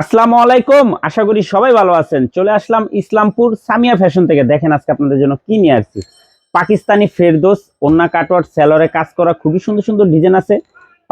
আসসালামু আলাইকুম। আশা করি সবাই ভালো আছেন। চলে আসলাম ইসলামপুর সামিয়া ফ্যাশন থেকে। দেখেন আজকে আপনাদের জন্য কি নিয়ে আসছি। পাকিস্তানি ফেরদোস ওন্না কাটওয়ার্ট সেলরে কাজ করা খুবই সুন্দর সুন্দর ডিজাইন আছে।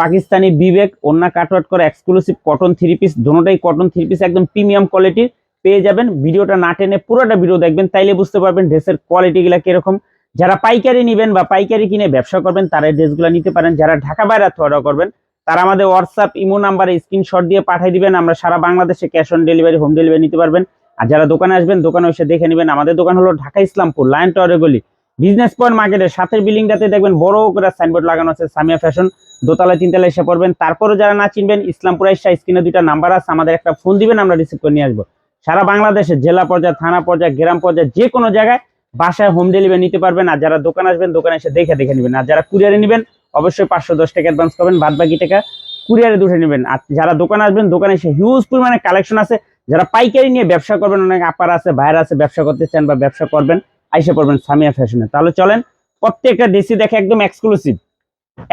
পাকিস্তানি বিবেক ওন্না কাটওয়ার্ট করা এক্সক্লুসিভ কটন থ্রি পিস দুটোটাই কটন থ্রি পিস একদম প্রিমিয়াম কোয়ালিটির পেয়ে যাবেন। ভিডিওটা না টেনে পুরোটা ভিডিও দেখবেন, তাইলে বুঝতে পারবেন ড্রেসের কোয়ালিটিগুলো কীরকম। যারা পাইকারি নেবেন বা পাইকারি কিনে ব্যবসা করবেন, তারা ড্রেসগুলো নিতে পারেন। যারা ঢাকা বাইরে অর্ডার করবেন তারা আমাদের হোয়াটসঅ্যাপ ইমো নাম্বারে স্ক্রিনশট দিয়ে পাঠিয়ে দিবেন। আমরা সারা বাংলাদেশে cash on delivery home delivery নিতে পারবেন। আর যারা দোকানে আসবেন, দোকানে এসে দেখে নেবেন। আমাদের দোকান হলো ঢাকা ইসলামপুর, লায়ন টাওয়ারে গলি। বিজনেস পয়েন্ট মার্কেটের সাথের বিল্ডিংটাতে দেখবেন বড় করে সাইনবোর্ড লাগানো আছে সামিয়া ফ্যাশন দোতলায়, তিনতলায় এসে পড়বেন। তারপরে যারা না চিনবেন, ইসলামপুর এসে স্ক্রিনে দুইটা নাম্বার আছে। আমাদের একটা ফোন দিবেন, আমরা রিসিভ করে নিয়ে আসব। সারা বাংলাদেশে, জেলা পর্যায়ে, থানা পর্যায়ে, গ্রাম পর্যায়ে, যে কোনো জায়গায় বাসায় হোম ডেলিভারি নিতে পারবেন। আর যারা দোকান আসবেন, দোকানে এসে দেখে দেখে নেবেন। আর যারা কুরিয়ারে নেবেন অবশ্যই পাঁচশো দশ টাকা অ্যাডভান্স করবেন বাদ বাকি টাকা কুরিয়ারে দুটো নেবেন। আর যারা দোকানে আসবেন, দোকানে এসে হিউজ পরিমাণে কালেকশন আছে। যারা পাইকারি নিয়ে ব্যবসা করবেন, অনেক আপার আছে ভাইয়ের আছে, ব্যবসা করতে চান বা ব্যবসা করবেন, আইসে পড়বেন সামিয়া ফ্যাশনে তাহলে চলেন, প্রত্যেকটা ড্রেসই দেখে একদম এক্সক্লুসিভ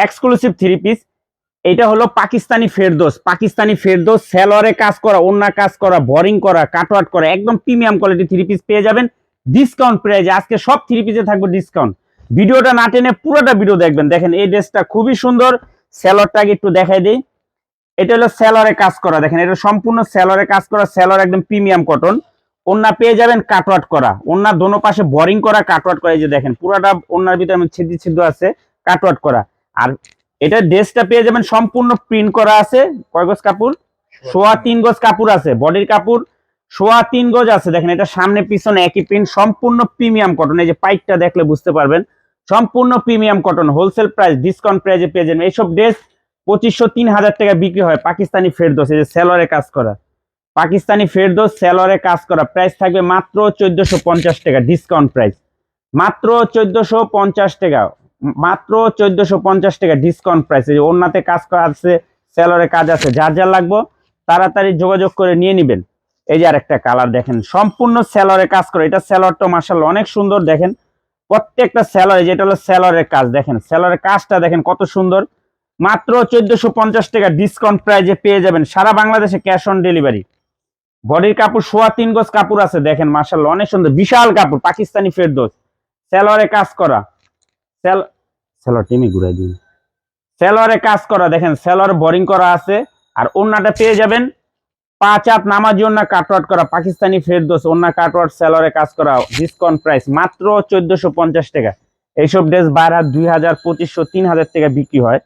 এক্সক্লুসিভ থ্রি পিস এটা হলো পাকিস্তানি ফেরদোস। পাকিস্তানি ফেরদোস সেলরে কাজ করা অন্য কাজ করা বোরিং করা কাটওয়াট করা, একদম প্রিমিয়াম কোয়ালিটি থ্রি পিস পেয়ে যাবেন। ডিসকাউন্ট প্রাইজে আজকে সব থ্রি পিসে থাকবে ডিসকাউন্ট ভিডিওটা না টেনে পুরোটা ভিডিও দেখবেন। দেখেন, এই ড্রেসটা খুবই সুন্দর। সেলরটাকে একটু দেখাই দিই। এটা হলো সেলরে কাজ করা। দেখেন, এটা সম্পূর্ণ সেলরে কাজ করা। সেলর একদম প্রিমিয়াম কটন ওন্না পেয়ে যাবেন কাটওয়াট করা। ওন্না দোনো পাশে বোরিং করা কাটওয়াট করা। এই যে দেখেন, পুরোটা ওন্নার ভিতরে আমি ছিদ্র ছিদ্র আছে কাটওয়াট করা। আর এটা ড্রেসটা পেয়ে যাবেন সম্পূর্ণ প্রিন্ট করা আছে। কয় গজ কাপড়? সোয়া তিন গজ কাপড় আছে বডির কাপড়। সোয়া তিন গজ আছে। দেখেন, এটা সামনে পিছনে একই প্রিন্ট সম্পূর্ণ প্রিমিয়াম কটন এই যে পাইপটা দেখলে বুঝতে পারবেন। সম্পূর্ণ premium cotton wholesale price discount প্রাইসে পেয়ে যাবেন। এইসব ড্রেস পঁচিশশো, তিন হাজার টাকা বিক্রি হয় পাকিস্তানি ফেরদোস, এই যে সেলরে কাজ করা। পাকিস্তানি ফেরদোস সেলরে কাজ করা। প্রাইস থাকবে মাত্র চোদ্দশো পঞ্চাশ টাকা ডিসকাউন্ট প্রাইস মাত্র চোদ্দশো পঞ্চাশ টাকা, মাত্র চোদ্দশো পঞ্চাশ টাকা ডিসকাউন্ট প্রাইস এই যে ওনাতে কাজ করা আছে, সেলরে কাজ আছে, যার যার লাগবো, তাড়াতাড়ি যোগাযোগ করে নিয়ে নিবেন। এই যে আরেকটা কালার দেখেন, সম্পূর্ণ সেলরে কাজ করে। এটা সেলরটা মার্শাল অনেক সুন্দর দেখেন। প্রত্যেকটা সেলরে, যেটা হলো সেলরের কাজ, দেখেন, সেলরের কাজটা দেখেন কত সুন্দর। মাত্র চোদ্দশো পঞ্চাশ টাকা ডিসকাউন্ট প্রাইজে পেয়ে যাবেন সারা বাংলাদেশে ক্যাশ অন ডেলিভারি বডির কাপড়, সোয়া তিন গজ কাপড় আছে, দেখেন মার্শাল অনেক সুন্দর, বিশাল কাপড়, পাকিস্তানি ফেরদোস। সেলরে কাজ করা। সেল, সেলর টিমে ঘুরাই দিন। সেলরে কাজ করা, দেখেন, সেলর বোরিং করা আছে, আর ওন্নাটা পেয়ে যাবেন পাঁচ নামাজি ওন্না কাটওয়াট করা, পাকিস্তানি ফেরদোস ওন্না কাটওয়াট সেলরে কাজ করা ডিসকাউন্ট প্রাইস মাত্র চোদ্দশো পঞ্চাশ টাকা। এইসব ড্রেস বাইর হাত দুই হাজার, পঁচিশশো, তিন হাজার টাকা বিক্রি হয়।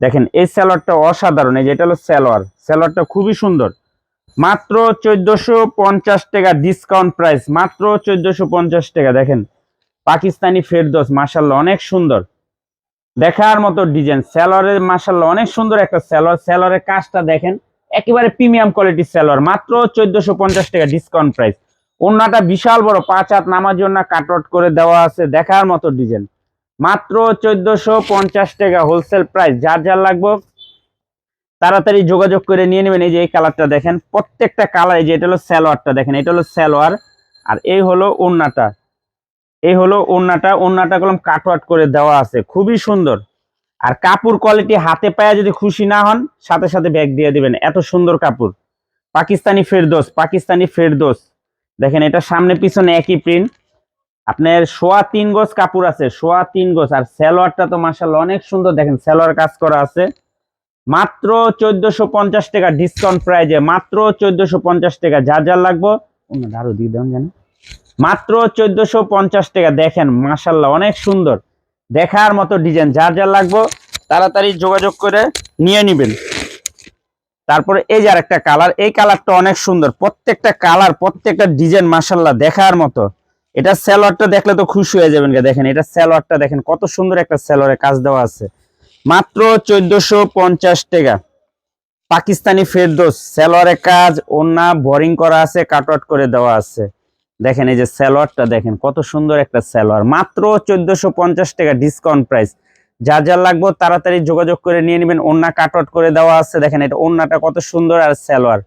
দেখেন, এই স্যালোয়ারটা অসাধারণ, এই যে এটা হলো স্যালোয়ার স্যালোয়ারটা খুবই সুন্দর। মাত্র চোদ্দশো পঞ্চাশ টাকা ডিসকাউন্ট প্রাইস মাত্র চোদ্দশো পঞ্চাশ টাকা, দেখেন। পাকিস্তানি ফেরদোস মার্শাল্লাহ অনেক সুন্দর। দেখার মতো ডিজাইন স্যালোয়ারের মার্শাল্লাহ অনেক সুন্দর একটা স্যালোয়ার স্যালোয়ারের কাজটা দেখেন। একেবারে প্রিমিয়াম কোয়ালিটির স্যালোয়ার মাত্র চোদ্দশো পঞ্চাশ টাকা ডিসকাউন্ট প্রাইস ওন্নাটা বিশাল বড়, পাঁচ হাত নামার জন্য কাট কাটআউট করে দেওয়া আছে, দেখার মতো ডিজাইন মাত্র চোদ্দশো পঞ্চাশ টাকা হোলসেল প্রাইস যার যার লাগবে, তাড়াতাড়ি যোগাযোগ করে নিয়ে নেবেন। এই যে এই কালারটা দেখেন, প্রত্যেকটা কালার এই যে এটা হলো স্যালোয়ারটা দেখেন, এটা হলো স্যালোয়ার আর এই হলো ওন্নাটা এই হলো ওন্নাটা ওন্নাটা কলম কাটওয়াট করে দেওয়া আছে, খুবই সুন্দর। আর কাপড় কোয়ালিটি হাতে পায়ে যদি খুশি না হন, সাথে সাথে ব্যাগ দিয়ে দিবেন। এত সুন্দর কাপড়। পাকিস্তানি ফেরদোস পাকিস্তানি ফেরদোস। দেখেন, এটা সামনে পিছনে একই প্রিন্ট আপনার সোয়া তিন গজ কাপড় আছে, সোয়া তিন গজ। আর সালোয়ারটা তো মার্শাল অনেক সুন্দর। দেখেন, সালোয়ার কাজ করা আছে। মাত্র চোদ্দশো পঞ্চাশ টাকা ডিসকাউন্ট প্রাইজে মাত্র চোদ্দশো পঞ্চাশ টাকা। যা যা লাগবো আরও দিয়ে দেন জানেন মাত্র চোদ্দশো পঞ্চাশ টাকা। দেখেন মার্শাল্লাহ অনেক সুন্দর। দেখার মতো ডিজাইন যার যার লাগবো তাড়াতাড়ি যোগাযোগ করে নিয়ে নিবেন। তারপরে এই যে আরেকটা কালার এই কালারটা অনেক সুন্দর। প্রত্যেকটা কালার প্রত্যেকটা ডিজাইন মার্শাল্লাহ দেখার মতো। এটা স্যালোয়ারটা দেখলে তো খুশি হয়ে যাবেন গে, দেখেন এটা স্যালোয়ারটা দেখেন কত সুন্দর একটা স্যালোয়ারে কাজ দেওয়া আছে। মাত্র চোদ্দশো পঞ্চাশ টাকা। পাকিস্তানি ফেরদোস স্যালোয়ারে কাজ ওনা বোরিং করা আছে কাটআউট করে দেওয়া আছে। দেখেন এই যে স্যালোয়ারটা দেখেন, কত সুন্দর একটা স্যালোয়ার। মাত্র চোদ্দশো পঞ্চাশ টাকা ডিসকাউন্ট প্রাইস যা যা লাগবে তাড়াতাড়ি যোগাযোগ করে নিয়ে নেবেন। ওন্না কাটআউট করে দেওয়া আছে। দেখেন এটা ওন্নাটা কত সুন্দর আর স্যালোয়ার।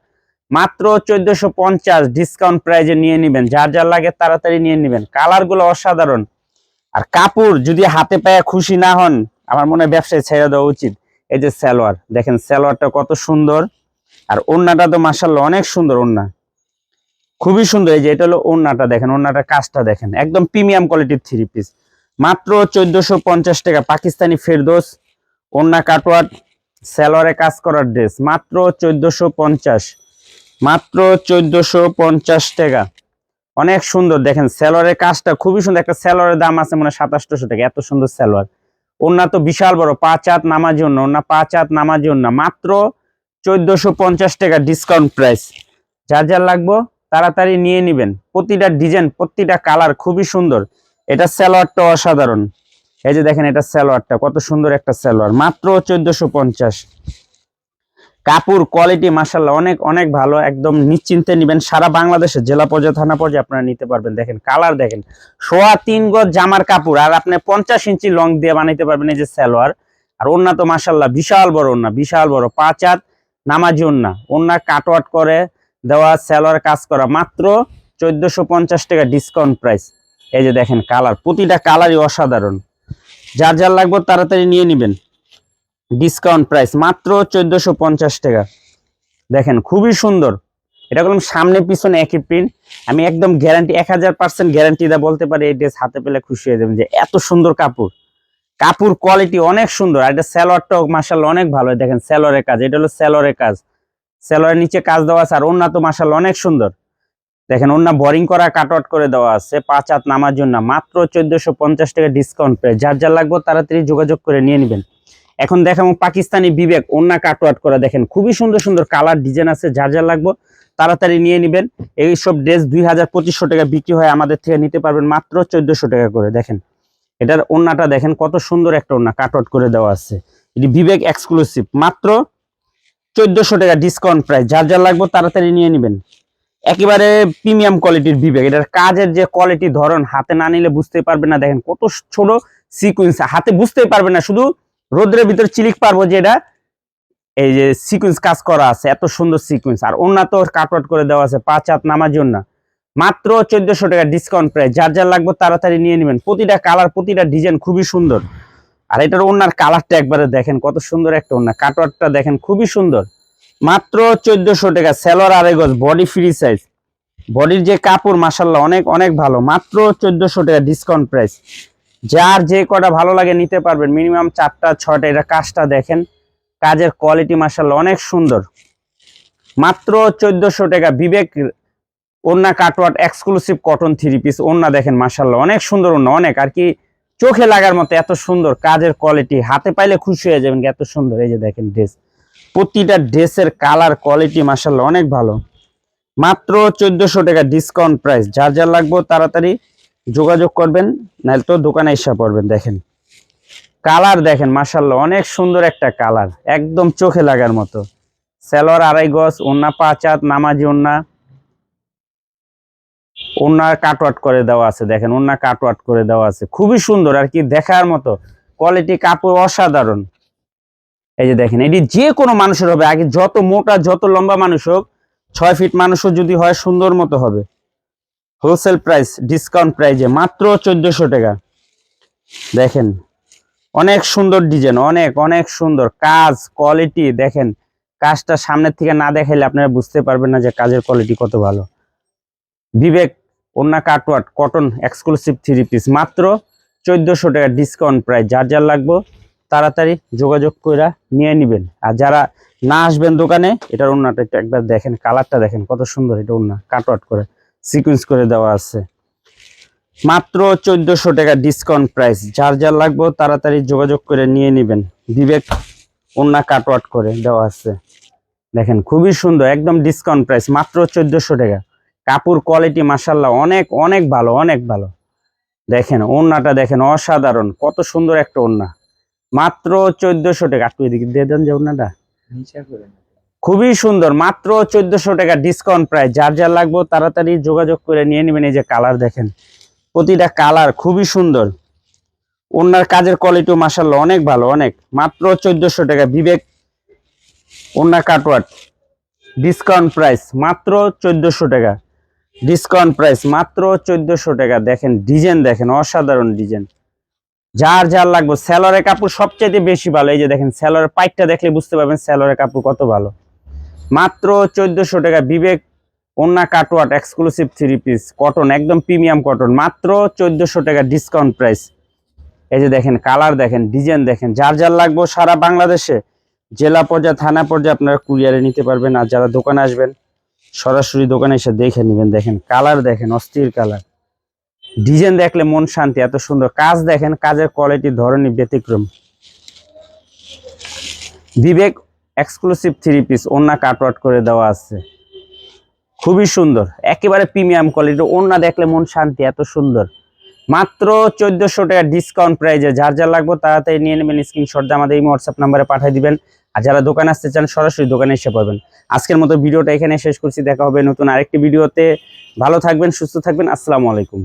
মাত্র চোদ্দশো পঞ্চাশ ডিসকাউন্ট প্রাইজে নিয়ে নেবেন। যার যার লাগে তাড়াতাড়ি নিয়ে নেবেন। কালারগুলো অসাধারণ। আর কাপড় যদি হাতে পায়ে খুশি না হন, আমার মনে হয় ব্যবসায় ছেড়ে দেওয়া উচিত। এই যে সালোয়ার দেখেন সালোয়ারটা কত সুন্দর। আর ওন্নাটা তো মাসাল্লাহ অনেক সুন্দর ওন্না খুবই সুন্দর, এই যে এটা হলো ওন্নাটা দেখেন ওন্নাটার কাজটা দেখেন, একদম প্রিমিয়াম কোয়ালিটির থ্রি পিস। মাত্র চোদ্দশো পঞ্চাশ টাকা, পাকিস্তানি ফেরদোস ওন্না কাটোয়ার স্যালোয়ারে কাজ করার ড্রেস, মাত্র চোদ্দশো পঞ্চাশ, মাত্র চোদ্দশো পঞ্চাশ টাকা। অনেক সুন্দর, দেখেন স্যালোয়ারের কাজটা খুবই সুন্দর, একটা স্যালোয়ারের দাম আছে মনে সাতাশশো টাকা, এত সুন্দর স্যালোয়ার ওন্না তো বিশাল বড়, পাঁচ হাত নামার জন্য ওন্না পাঁচ হাত নামার জন্য মাত্র চোদ্দশো পঞ্চাশ টাকা ডিসকাউন্ট প্রাইস যার যার লাগবো তাড়াতাড়ি নিয়ে নেবেন। প্রতিটা ডিজাইন, প্রতিটা কালার খুবই সুন্দর। এটা স্যালোয়ারটা অসাধারণ। এই যে দেখেন এটা স্যালোয়ারটা কত সুন্দর একটা স্যালোয়ার মাত্র চোদ্দশো পঞ্চাশ। কাপড় কোয়ালিটি মাসাল্লাহ অনেক অনেক ভালো। একদম নিশ্চিন্তে নিবেন। সারা বাংলাদেশে, জেলা পর্যায়ে, থানা পর্যায়ে আপনারা নিতে পারবেন। দেখেন, কালার দেখেন। সোয়া তিন গজ জামার কাপড়। আর আপনি পঞ্চাশ ইঞ্চি লং দিয়ে বানাইতে পারবেন এই যে সালোয়ার। আর ওন্না তো মাসাল্লাহ বিশাল বড় ওন্না বিশাল বড়। পাঁচ হাত নামাজি ওন্না ওন্না কাটওয়াট করে দেওয়া সালোয়ার কাজ করা। মাত্র চোদ্দশো পঞ্চাশ টাকা ডিসকাউন্ট প্রাইস এই যে দেখেন কালার প্রতিটা কালারই অসাধারণ। যার যার লাগবে তাড়াতাড়ি নিয়ে নেবেন। ডিসকাউন্ট প্রাইস মাত্র চোদ্দশো পঞ্চাশ টাকা। দেখেন খুবই সুন্দর। এটা করলাম সামনে পিছনে একই প্রিন্ট আমি একদম গ্যারান্টি এক হাজার পার্সেন্ট গ্যারান্টি দা বলতে পারি, এই ড্রেস হাতে পেলে খুশি হয়ে যাবেন যে এত সুন্দর কাপড়। কাপড় কোয়ালিটি অনেক সুন্দর। আর এটা স্যালোয়ারটাও মার্শাল অনেক ভালো। দেখেন স্যালোয়ারের কাজ, এটা হলো স্যালোয়ারের কাজ। স্যালোয়ারের নিচে কাজ দেওয়া আছে, আর ওন্না তো মাসাল অনেক সুন্দর। দেখেন ওন্না বোরিং করা কাটআউট করে দেওয়া আছে, পাঁচ হাত নামার জন্য, মাত্র চোদ্দশো পঞ্চাশ টাকা ডিসকাউন্ট পেয়ে যার যার লাগবে তাড়াতাড়ি যোগাযোগ করে নিয়ে নেবেন। এখন দেখাবো পাকিস্তানি বিবেক ওন্না কাটওয়াট করা, দেখেন, খুবই সুন্দর সুন্দর কালার ডিজাইন আছে, যার যার লাগবে তাড়াতাড়ি নিয়ে নেবেন। এইসব ড্রেস দুই হাজার পঁচিশশো টাকা বিক্রি হয়, আমাদের থেকে নিতে পারবেন মাত্র চোদ্দশো টাকা করে, দেখেন। এটার ওন্নাটা দেখেন, কত সুন্দর একটা ওন্না কাটওয়াট করে দেওয়া আছে। এটি বিবেক এক্সক্লুসিভ মাত্র চোদ্দশো টাকা ডিসকাউন্ট প্রাইস যার যার লাগবে তাড়াতাড়ি নিয়ে নেবেন। একেবারে প্রিমিয়াম কোয়ালিটির বিবেক। এটার কাজের যে কোয়ালিটি ধরন, হাতে না নিলে বুঝতে পারবেন না। দেখেন কত ছোট সিকুয়েন্স হাতে বুঝতেই পারবেন না। শুধু রোদ্রের ভিতরে চিলিক পারব যে এটা, এই যে সিকুয়েন্স কাজ করা আছে। এত সুন্দর সিকুয়েন্স আর অন্য তো কাটওয়াট করে দেওয়া আছে, পাঁচ হাত নামার জন্য। মাত্র চোদ্দশো টাকা ডিসকাউন্ট প্রাইস যার যার লাগবে তাড়াতাড়ি নিয়ে নেবেন। প্রতিটা কালার প্রতিটা ডিজাইন খুবই সুন্দর। আর এটার ওনার কালারটা একবারে দেখেন কত সুন্দর একটা ওনার কাটওয়াটটা দেখেন খুবই সুন্দর। মাত্র চোদ্দশো টাকা। সেলর আড়াই গজ বডি ফ্রি সাইজ। বডির যে কাপড় মাসাল্লাহ অনেক অনেক ভালো। মাত্র চোদ্দশো টাকা ডিসকাউন্ট প্রাইস যার যে কটা ভালো লাগে নিতে পারবেন। মিনিমাম চারটা, ছয়টা, এটা কাজটা দেখেন। কাজের কোয়ালিটি মাসাল্লাহ অনেক সুন্দর। মাত্র চোদ্দশো টাকা। বিবেক ওন্না cutwork exclusive cotton three piece ওন্না দেখেন মাসাল্লাহ অনেক সুন্দর ওন্না অনেক। আর কি চোখে লাগার মতো এত সুন্দর, কাজের কোয়ালিটি হাতে পাইলে খুশি হয়ে যাবেন এত সুন্দর। এই যে দেখেন ড্রেস প্রতিটা ড্রেসের কালার কোয়ালিটি মাসাল্লাহ অনেক ভালো। মাত্র চোদ্দশো টাকা ডিসকাউন্ট প্রাইস যার যার লাগবে তাড়াতাড়ি যোগাযোগ করবেন, নাহলে তো দোকানে এসে পড়বেন, দেখেন। কালার দেখেন মাসাল্লাহ অনেক সুন্দর একটা কালার একদম চোখে লাগার মতো। সেলোয়ার আড়াই গজ ওন্না পাঁচ হাত, নামাজি ওন্না ওন্না কাটওয়াট করে দেওয়া আছে, দেখেন ওন্না কাটওয়াট করে দেওয়া আছে। খুবই সুন্দর, আর কি দেখার মতো। কোয়ালিটি কাপড় অসাধারণ। এই যে দেখেন, এটি যে কোনো মানুষের হবে। আগে যত মোটা, যত লম্বা মানুষ হোক, ছয় ফিট মানুষও যদি হয়, সুন্দর মতো হবে। হোলসেল প্রাইস ডিসকাউন্ট প্রাইজে মাত্র চোদ্দশো টাকা। দেখেন, অনেক সুন্দর ডিজাইন অনেক অনেক সুন্দর। কাজ কোয়ালিটি দেখেন, কাজটা সামনের থেকে না দেখাইলে আপনারা বুঝতে পারবেন না যে কাজের কোয়ালিটি কত ভালো। বিবেক ওন্না cutwork cotton exclusive three piece মাত্র চোদ্দশো টাকা ডিসকাউন্ট প্রাইস যার যার লাগবে, তাড়াতাড়ি যোগাযোগ করে নিয়ে নেবেন। আর যারা না আসবেন দোকানে, এটার ওন্নাটা একটু একবার দেখেন কালারটা দেখেন, কত সুন্দর এটা ওন্না কাটওয়াট করে সিকুয়েন্স করে দেওয়া আছে। মাত্র চোদ্দশো টাকা ডিসকাউন্ট প্রাইস যার যার লাগবে, তাড়াতাড়ি যোগাযোগ করে নিয়ে নেবেন। বিবেক ওন্না কাটওয়াট করে দেওয়া আছে। দেখেন, খুবই সুন্দর, একদম ডিসকাউন্ট প্রাইস মাত্র চোদ্দশো টাকা। কাপড় কোয়ালিটি মাসাল্লাহ অনেক অনেক ভালো অনেক ভালো। দেখেন ওন্নাটা দেখেন অসাধারণ কত সুন্দর একটা ওন্না মাত্র চোদ্দশো টাকা। একটু এদিকে দিয়ে দেন যে ওন্নাটা খুবই সুন্দর মাত্র চোদ্দশো টাকা ডিসকাউন্ট প্রাইস যার যার লাগবে তাড়াতাড়ি যোগাযোগ করে নিয়ে নেবেন। এই যে কালার দেখেন প্রতিটা কালার খুবই সুন্দর। ওনার কাজের কোয়ালিটিও মাসাল্লাহ অনেক ভালো অনেক। মাত্র চোদ্দশো টাকা বিবেক ওনার কাটওয়াট ডিসকাউন্ট প্রাইস মাত্র চোদ্দশো টাকা। ডিসকাউন্ট প্রাইস মাত্র চোদ্দশো টাকা। দেখেন, ডিজাইন দেখেন, অসাধারণ ডিজাইন। যার যার লাগবে স্যালোয়ারের কাপড় সবচেয়ে বেশি ভালো। এই যে দেখেন স্যালোয়ারের পাইপটা দেখলে বুঝতে পারবেন স্যালোয়ারের কাপড় কত ভালো। মাত্র চোদ্দশো টাকা, বিবেক ওন্না cutwork exclusive three piece cotton একদম প্রিমিয়াম কটন মাত্র চোদ্দশো টাকা ডিসকাউন্ট প্রাইস এই যে দেখেন কালার দেখেন ডিজাইন দেখেন, যার যার লাগবে সারা বাংলাদেশে। জেলা পর্যায়ে, থানা পর্যায়ে আপনারা কুরিয়ারে নিতে পারবেন। আর যারা দোকানে আসবেন সরাসরি দোকানে এসে দেখে নেবেন, দেখেন কালার দেখেন, অস্থির কালার। ডিজাইন দেখলে মন শান্তি, এত সুন্দর। কাজ দেখেন, কাজের কোয়ালিটি ধরনই ব্যতিক্রম। বিবেক এক্সক্লুসিভ থ্রি পিস ওন্না কাটওয়াট করে দেওয়া আছে। খুবই সুন্দর, একেবারে প্রিমিয়াম কোয়ালিটি ওন্না দেখলে মন শান্তি, এত সুন্দর। মাত্র চোদ্দশো টাকা ডিসকাউন্ট প্রাইজে যার যার লাগবে তাড়াতাড়ি নিয়ে নেবেন স্ক্রিনশট আমাদের এই হোয়াটসঅ্যাপ নাম্বারে পাঠিয়ে দিবেন। আর যারা দোকানে আসতে চান, সরাসরি দোকানে এসে পাবেন আজকের মতো ভিডিওটা এখানে শেষ করছি। দেখা হবে নতুন আরেকটি ভিডিওতে। ভালো থাকবেন, সুস্থ থাকবেন। আসসালামু আলাইকুম।